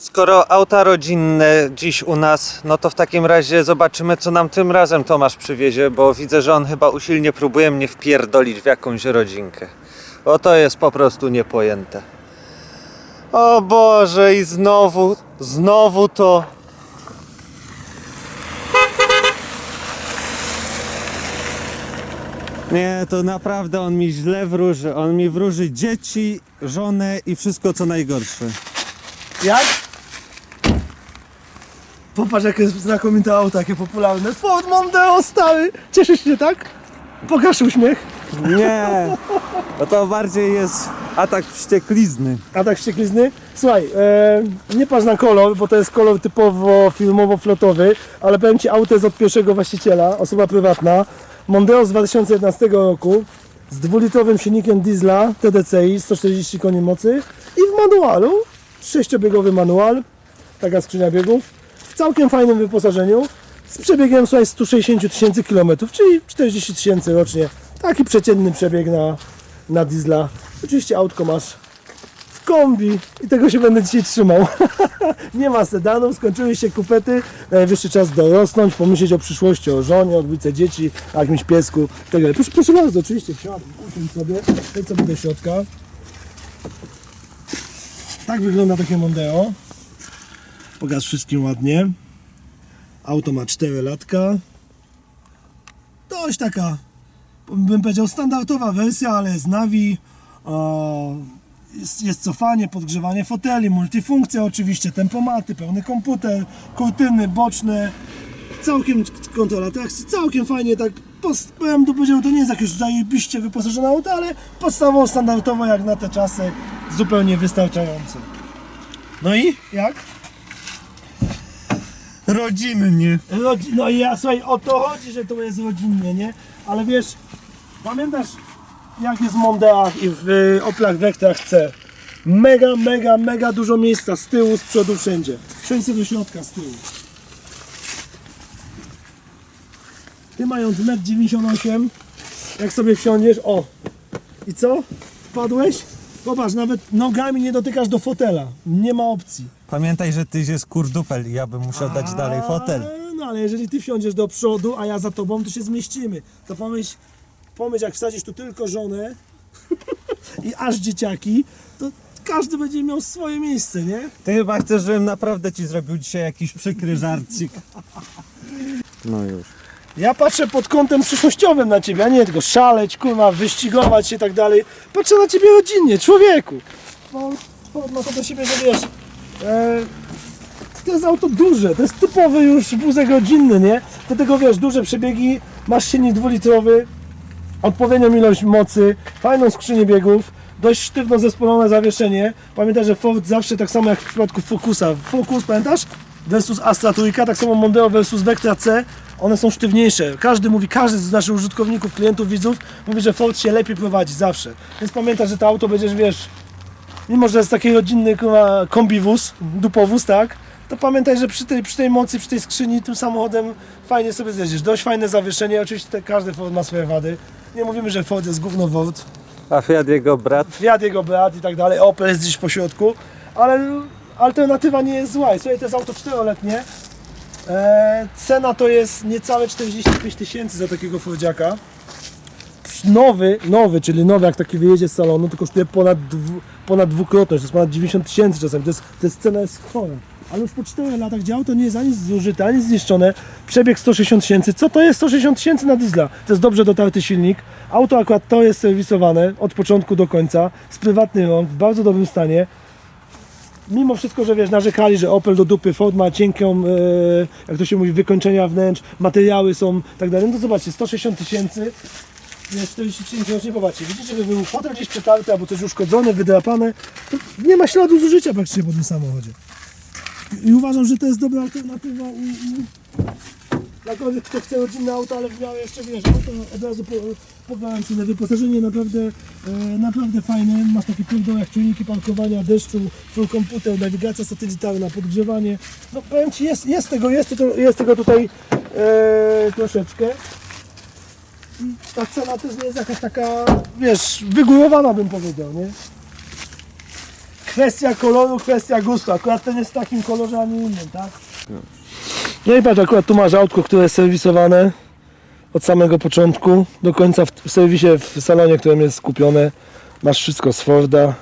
Skoro auta rodzinne dziś u nas, no to w takim razie zobaczymy, co nam tym razem Tomasz przywiezie, bo widzę, że on chyba usilnie próbuje mnie wpierdolić w jakąś rodzinkę. Bo to jest po prostu niepojęte. O Boże, i znowu, znowu to. Nie, to naprawdę on mi źle wróży. On mi wróży dzieci, żonę i wszystko co najgorsze. Jak? Popatrz jakie znakomite auto, jakie popularne. Ford Mondeo stary! Cieszysz się, tak? Pokaż uśmiech. Nie, bo to bardziej jest atak wścieklizny. A tak wścieklizny? Słuchaj, e, nie patrz na kolor, bo to jest kolor typowo filmowo-flotowy, ale powiem Ci, auto jest od pierwszego właściciela, osoba prywatna. Mondeo z 2011 roku z dwulitrowym silnikiem diesla TDCi, 140 koni mocy i w manualu, sześciobiegowy manual, taka skrzynia biegów, całkiem fajnym wyposażeniu, z przebiegiem słuchaj, 160 tysięcy kilometrów, czyli 40 tysięcy rocznie. Taki przeciętny przebieg na, na diesla. Oczywiście autko masz w kombi i tego się będę dzisiaj trzymał. Nie ma sedanów, skończyły się kupety, najwyższy czas dorosnąć, pomyśleć o przyszłości, o żonie, o dwójce dzieci, o jakimś piesku. Tak dalej. Proszę, proszę bardzo, oczywiście, usiądź sobie, wejdź sobie do środka. Tak wygląda takie Mondeo. Pokaż wszystkim ładnie. Auto ma 4 latka. Dość taka, bym powiedział, standardowa wersja, ale jest Navi. o, Jest, jest cofanie, podgrzewanie foteli, multifunkcja oczywiście, tempomaty, pełny komputer, kurtyny boczne, całkiem kontrola trakcji, całkiem fajnie, tak powiem tu powiedział, to nie jest jakieś zajebiście wyposażone auto, ale podstawowo, standardowo jak na te czasy, zupełnie wystarczające. No i jak? Rodzinnie. Rodzi- no i ja, słuchaj, o to chodzi, że to jest rodzinnie, nie? Ale wiesz, pamiętasz jak jest w Mondeach i w y, Oplach Vectrach C? Mega, mega, mega dużo miejsca z tyłu, z przodu, wszędzie. Sobie do środka z tyłu. Ty mając 1,98 m, jak sobie wsiądziesz, o! I co? Wpadłeś? Popatrz, nawet nogami nie dotykasz do fotela. Nie ma opcji. Pamiętaj, że tyś jest kurdupel i ja bym musiał dać dalej fotel. No ale jeżeli ty wsiądziesz do przodu, a ja za tobą, to się zmieścimy. To pomyśl, pomyśl jak wsadzisz tu tylko żonę i aż dzieciaki, to każdy będzie miał swoje miejsce, nie? Ty chyba chcesz, żebym naprawdę ci zrobił dzisiaj jakiś przykry żarcik. No już. Ja patrzę pod kątem przyszłościowym na ciebie, a nie tylko szaleć, kurwa, wyścigować się i tak dalej. Patrzę na ciebie rodzinnie, człowieku. No, no, no to do siebie, że wiesz, e, to jest auto duże, to jest typowy już wózek rodzinny, nie? Do tego wiesz, duże przebiegi, masz silnik dwulitrowy, odpowiednią ilość mocy, fajną skrzynię biegów, dość sztywno zespolone zawieszenie. Pamiętaj, że Ford zawsze tak samo jak w przypadku Focusa. Focus, pamiętasz? Versus Astra trójka, tak samo Mondeo versus Vectra C, one są sztywniejsze. Każdy mówi, każdy z naszych użytkowników, klientów, widzów mówi, że Ford się lepiej prowadzi zawsze. Więc pamiętaj, że to auto będziesz, wiesz, mimo że jest taki rodzinny kurwa, kombivóz, dupowóz, tak? To pamiętaj, że przy tej, przy tej mocy, przy tej skrzyni, tym samochodem fajnie sobie zjedziesz. Dość fajne zawieszenie, oczywiście te, każdy Ford ma swoje wady. Nie mówimy, że Ford jest gówno Ford. A Fiat jego brat? Fiat jego brat i tak dalej, Opel jest gdzieś po środku, ale alternatywa nie jest zła. I Słuchaj, to jest auto czteroletnie. E, cena to jest niecałe 45 tysięcy za takiego Fordziaka. Nowy, nowy, czyli nowy jak taki wyjedzie z salonu, to kosztuje ponad, dwu, ponad dwukrotność, to jest ponad 90 tysięcy czasem, to jest, to jest cena jest chora. Ale już po 4 latach, gdzie auto nie jest ani zużyte, ani zniszczone, przebieg 160 tysięcy. Co to jest 160 tysięcy na diesla? To jest dobrze dotarty silnik. Auto akurat to jest serwisowane od początku do końca, z prywatnym rąk, w bardzo dobrym stanie. Mimo wszystko, że wiesz, narzekali, że Opel do dupy, Ford ma cienką, e, jak to się mówi, wykończenia wnętrz, materiały są tak dalej. No to zobaczcie, 160 tysięcy, 40 tysięcy rocznie, popatrzcie, widzicie, żeby był fotel gdzieś przetarty albo coś uszkodzone, wydrapane, to nie ma śladu zużycia praktycznie po tym samochodzie. I uważam, że to jest dobra alternatywa dla kogoś, kto chce rodzinne auto, ale w miarę jeszcze wiesz, auto od razu po, pogwarancyjne, wyposażenie naprawdę, e, naprawdę fajne, masz takie pierdoły jak czujniki parkowania, deszczu, full komputer, nawigacja satelitarna, podgrzewanie, no powiem Ci, jest, jest tego, jest, jest tego tutaj e, troszeczkę. I ta cena też nie jest jakaś taka, wiesz, wygórowana bym powiedział, nie? kwestia koloru, kwestia gustu. Akurat ten jest w takim kolorze, a nie innym, tak? No i patrz, akurat tu masz autko, które jest serwisowane od samego początku do końca w, serwisie, w salonie, którym jest skupione. Masz wszystko z Forda,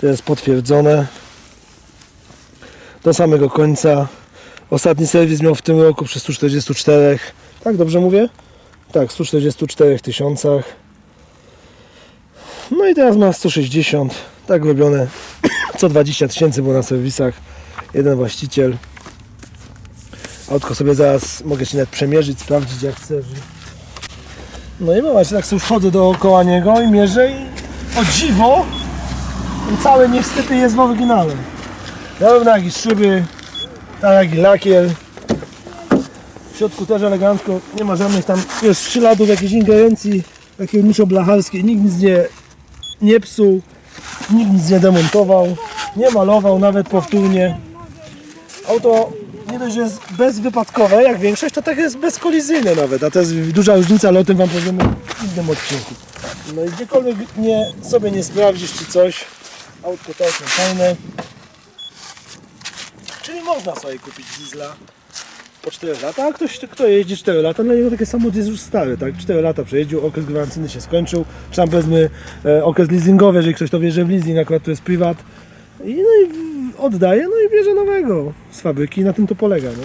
to jest potwierdzone do samego końca. Ostatni serwis miał w tym roku przy 144, tak dobrze mówię? Tak, 144 tysiącach. No i teraz ma 160, tak robione. Co 20 tysięcy było na serwisach. Jeden właściciel. Autko sobie zaraz mogę Ci nawet przemierzyć, sprawdzić jak chcesz. No i właśnie tak sobie wchodzę dookoła niego i mierzę i o dziwo on cały niestety jest w oryginale. Zarówno jak i szyby, tak jak i lakier. W środku też elegancko, nie ma żadnych tam jest śladów jakiejś ingerencji takiej niszoblacharskiej. Nikt nic nie, nie psuł, nikt nic nie demontował, nie malował nawet powtórnie. Auto nie dość, że jest bezwypadkowe, jak większość, to tak jest bezkolizyjne nawet, a to jest duża różnica, ale o tym Wam powiemy w innym odcinku. No i gdziekolwiek nie, sobie nie sprawdzisz czy coś, autko całkiem fajne. Czyli można sobie kupić diesla po 4 lata, a ktoś, kto jeździ 4 lata, dla niego takie samochód jest już stary, tak? 4 lata przejeździł, okres gwarancyjny się skończył, czy tam powiedzmy e, okres leasingowy, jeżeli ktoś to bierze w leasing, akurat to jest prywat. I, no i oddaje, no i bierze nowego z fabryki i na tym to polega, no.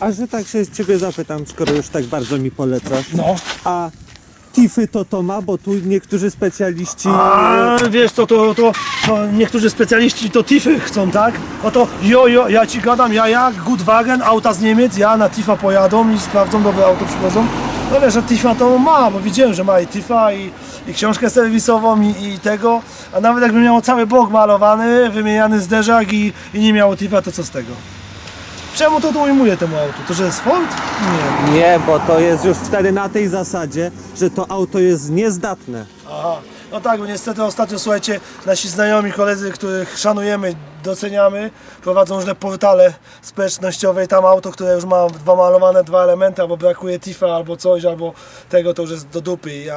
A że tak się ciebie zapytam, skoro już tak bardzo mi polecasz. No. A Tify to to ma, bo tu niektórzy specjaliści... A wiesz co, to, to, to niektórzy specjaliści to TIFy chcą, tak? Oto jo, jo, ja ci gadam, ja jak Goodwagen, auta z Niemiec, ja na TIFa pojadą i sprawdzą, dobre auto przywiozą. No wiesz, że TIFa to ma, bo widziałem, że ma i TIFa i, i książkę serwisową i, i tego, a nawet jakby miało cały bok malowany, wymieniany zderzak i, i nie miało TIFa, to co z tego? Czemu to to ujmuje temu autu? To, że jest Ford? Nie. Nie, bo to jest już wtedy na tej zasadzie, że to auto jest niezdatne. Aha, no tak, bo niestety ostatnio, słuchajcie, nasi znajomi, koledzy, których szanujemy, doceniamy, prowadzą różne portale społecznościowe i tam auto, które już ma dwa malowane dwa elementy, albo brakuje tifa, albo coś, albo tego, to już jest do dupy.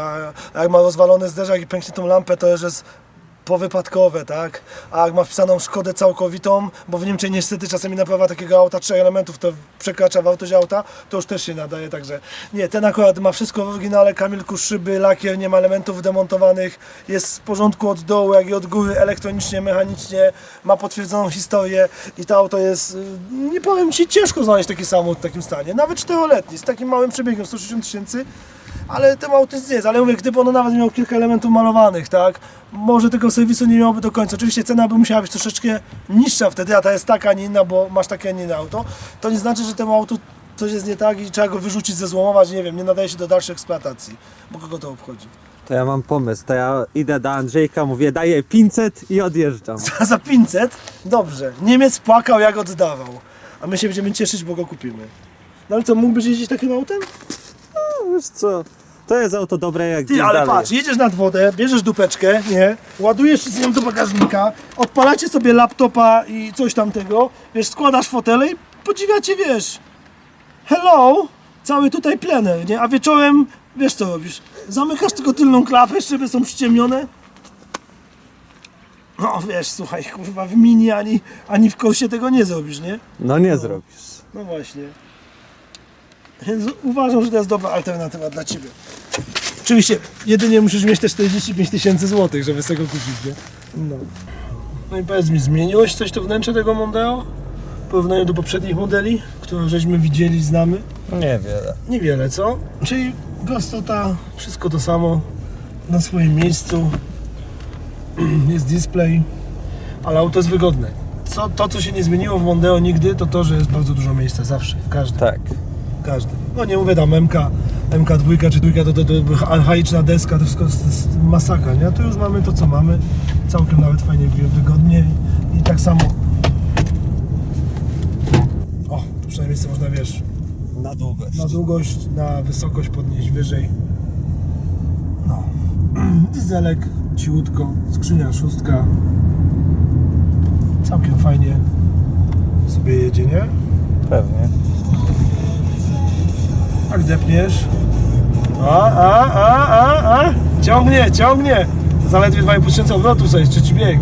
A jak ma rozwalony zderzak i pękniętą lampę, to już jest powypadkowe, tak? A jak ma wpisaną szkodę całkowitą, bo w Niemczech niestety czasami naprawa takiego auta trzech elementów to przekracza wartość auta, to już też się nadaje, także nie, ten akurat ma wszystko w oryginale, kamilku, szyby, lakier, nie ma elementów demontowanych, jest w porządku od dołu, jak i od góry, elektronicznie, mechanicznie, ma potwierdzoną historię i to auto jest, y, nie powiem Ci, ciężko znaleźć taki samochód w takim stanie, nawet czteroletni, z takim małym przebiegiem, 160 tysięcy, ale nic nie jest, ale mówię, gdyby ono nawet miało kilka elementów malowanych, tak, może tego serwisu nie miałoby do końca. Oczywiście cena by musiała być troszeczkę niższa wtedy, a ta jest taka, a nie inna, bo masz takie, a nie inne auto. To nie znaczy, że temu autu coś jest nie tak i trzeba go wyrzucić, zezłomować, nie wiem, nie nadaje się do dalszej eksploatacji, bo kogo to obchodzi. To ja mam pomysł, to ja idę do Andrzejka, mówię daję 500 i odjeżdżam. A za 500? Dobrze. Niemiec płakał, jak oddawał. A my się będziemy cieszyć, bo go kupimy. No ale co, mógłbyś jeździć takim autem? Wiesz co, to jest auto dobre jak Ty, gdzieś ale dalej. patrz, jedziesz nad wodę, bierzesz dupeczkę, nie? Ładujesz z nią do bagażnika, odpalacie sobie laptopa i coś tamtego, wiesz, składasz fotele i podziwiacie, wiesz, hello, cały tutaj plener, nie? A wieczorem, wiesz co robisz? Zamykasz tylko tylną klapę, szyby są przyciemnione. No wiesz, słuchaj, kurwa, w mini ani, ani w kosie tego nie zrobisz, nie? No nie zrobisz. No właśnie. Więc uważam, że to jest dobra alternatywa dla Ciebie. Oczywiście, jedynie musisz mieć te 45 tysięcy złotych, żeby sobie go kupić, nie? No. No i powiedz mi, zmieniłeś coś to wnętrze tego Mondeo? W porównaniu do poprzednich modeli, które żeśmy widzieli, znamy? Niewiele. Niewiele, co? Czyli prostota, wszystko to samo, na swoim miejscu. Jest display, ale auto jest wygodne. Co, to, co się nie zmieniło w Mondeo nigdy, to to, że jest bardzo dużo miejsca, zawsze, w każdym. Tak. Każdy. No nie mówię tam MK, MK2 czy 2 to, to, to archaiczna deska, to wszystko jest, jest masakra, nie? A tu już mamy to co mamy, całkiem nawet fajnie, wy- wygodnie i, i tak samo. O, tu przynajmniej sobie można, wiesz, Na długość. na długość, na wysokość podnieść wyżej. No. Dieselek, cichutko, skrzynia szóstka. Całkiem fajnie sobie jedzie, nie? Pewnie. Jak depniesz. A, a, a, a, a. Ciągnie, ciągnie. Zaledwie 2,5 tysiąca obrotów, to jest trzeci bieg.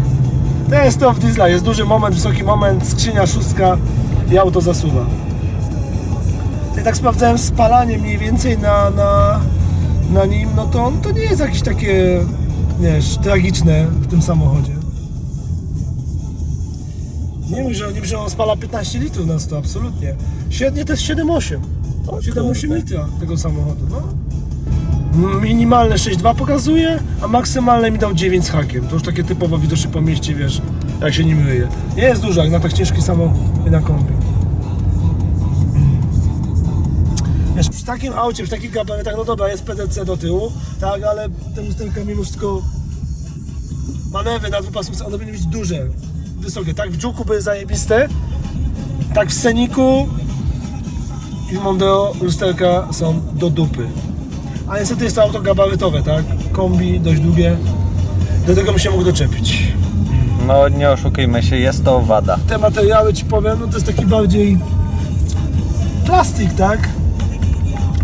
To jest to w diesla, jest duży moment, wysoki moment, skrzynia szóstka i auto zasuwa. Ja tak sprawdzałem spalanie mniej więcej na, na, na nim, no to to nie jest jakieś takie, wiesz, tragiczne w tym samochodzie. Nie wiem, że, nie że on spala 15 litrów na 100, absolutnie. Średnie to jest 7,8. 7,8 litra tego samochodu, no. Minimalne 6,2 pokazuje, a maksymalne mi dał 9 z hakiem. To już takie typowo widoczne po mieście, wiesz, jak się nim myje. Nie jest dużo, jak na tak ciężki samochód i na kombi. Wiesz, przy takim aucie, przy takich gabarytach, no dobra, jest PDC do tyłu, tak, ale te lusterka mimo wszystko manewry na dwupasmówce, one powinny być duże, wysokie. Tak w dżuku były zajebiste, tak w sceniku i Mondeo lusterka są do dupy. A niestety jest to auto gabarytowe, tak? Kombi, dość długie. Do tego bym się mógł doczepić. No nie oszukujmy się, jest to wada. Te materiały ci powiem, no to jest taki bardziej plastik, tak?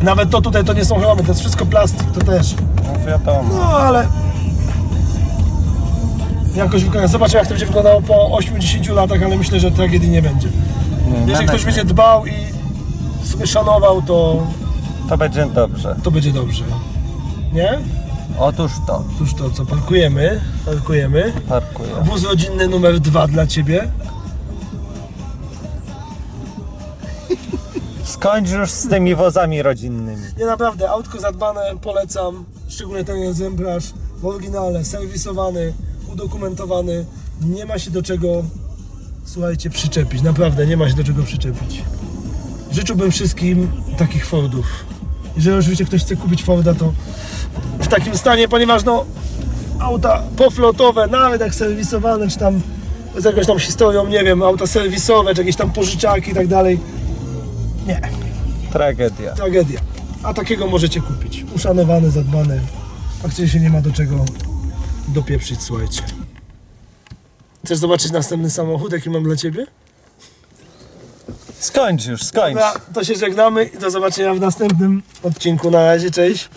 Nawet to tutaj to nie są chromy, to jest wszystko plastik, to też. No wiadomo. No ale jakoś wygląda. Zobaczymy jak to będzie wyglądało po 8-10 latach, ale myślę, że tragedii nie będzie. Jeżeli ktoś będzie dbał i sobie szanował, to, To będzie dobrze. to będzie dobrze. Nie? Otóż to. Cóż to co, parkujemy, parkujemy. Parkuję. Wóz rodzinny numer dwa dla Ciebie. Skończ już z tymi wozami rodzinnymi. Nie naprawdę, autko zadbane, polecam. Szczególnie ten egzemplarz w oryginale, serwisowany, udokumentowany. Nie ma się do czego, słuchajcie, przyczepić. Naprawdę, nie ma się do czego przyczepić. Życzyłbym wszystkim takich Fordów. Jeżeli oczywiście ktoś chce kupić Forda, to w takim stanie, ponieważ no auta poflotowe, nawet jak serwisowane, czy tam z jakąś tam historią, nie wiem, auta serwisowe, czy jakieś tam pożyczaki i tak dalej. Nie, Tragedia. tragedia. A takiego możecie kupić. Uszanowany, zadbany. Faktycznie się nie ma do czego dopieprzyć, słuchajcie. Chcesz zobaczyć następny samochód, jaki mam dla Ciebie? Skończ już, skończ. Dobra, to się żegnamy i do zobaczenia w następnym odcinku. Na razie, cześć.